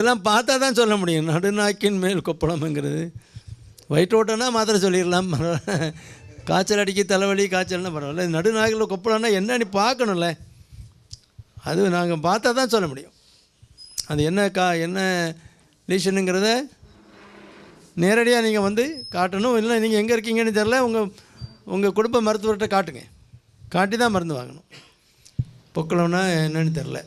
இதெல்லாம் பார்த்தா தான் சொல்ல முடியும். நடுநாக்கின் மேல் கொப்பளம்ங்கிறது. வயிற்றோட்டம்னா மாத்திரை சொல்லிடலாம். காய்ச்சல் அடிக்க தலைவலி காய்ச்சல்னா பரவாயில்ல. நடுநாக்கில் கொப்பளம்னா என்னன்னு பார்க்கணும்ல. அது நாங்கள் பார்த்தா தான் சொல்ல முடியும். அது என்ன கா என்ன லீஷனுங்கிறத நேரடியாக நீங்கள் வந்து காட்டணும். இல்லை நீங்கள் எங்கே இருக்கீங்கன்னு தெரில உங்கள் உங்கள் குடும்ப மருத்துவர்கிட்ட காட்டுங்க. காட்டி தான் மருந்து வாங்கணும். பொக்கலம்னா என்னன்னு தெரில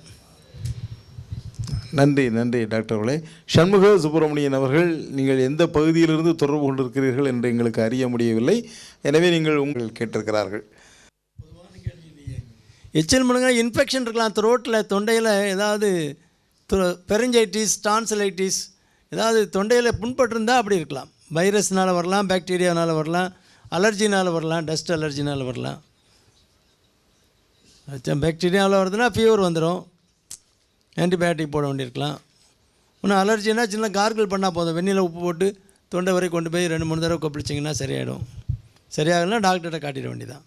நன்றி நன்றி டாக்டர் அவர்களே. சண்முக சுப்பிரமணியன் அவர்கள் நீங்கள் எந்த பகுதியிலிருந்து தொடர்பு கொண்டிருக்கிறீர்கள் என்று எங்களுக்கு அறிய முடியவில்லை. எனவே நீங்கள் உங்கள் கேட்டிருக்கிறார்கள். எச்சில் முழுங்க இன்ஃபெக்ஷன் இருக்கலாம். த்ரோட்டில் தொண்டையில் ஏதாவது பெருஞ்சைட்டிஸ் டான்சலைட்டிஸ் ஏதாவது தொண்டையில் புண்பட்டிருந்தால் அப்படி இருக்கலாம். வைரஸ்னால் வரலாம் பாக்டீரியானால் வரலாம் அலர்ஜினால் வரலாம் டஸ்ட் அலர்ஜினால் வரலாம். பாக்டீரியாவில் வருதுன்னா ஃபீவர் வந்துடும் ஆன்டிபயோட்டிக் போட வேண்டியிருக்கலாம். இன்னும் அலர்ஜினா சின்ன கார்கிள் பண்ணால் போதும். வெந்நில உப்பு போட்டு தொண்டை வரை கொண்டு போய் ரெண்டு மூணு தடவை கொப்பளிச்சிங்கன்னா சரியாயிடும். சரியாகலாம் டாக்டர்கிட்ட காட்டிட வேண்டியதான்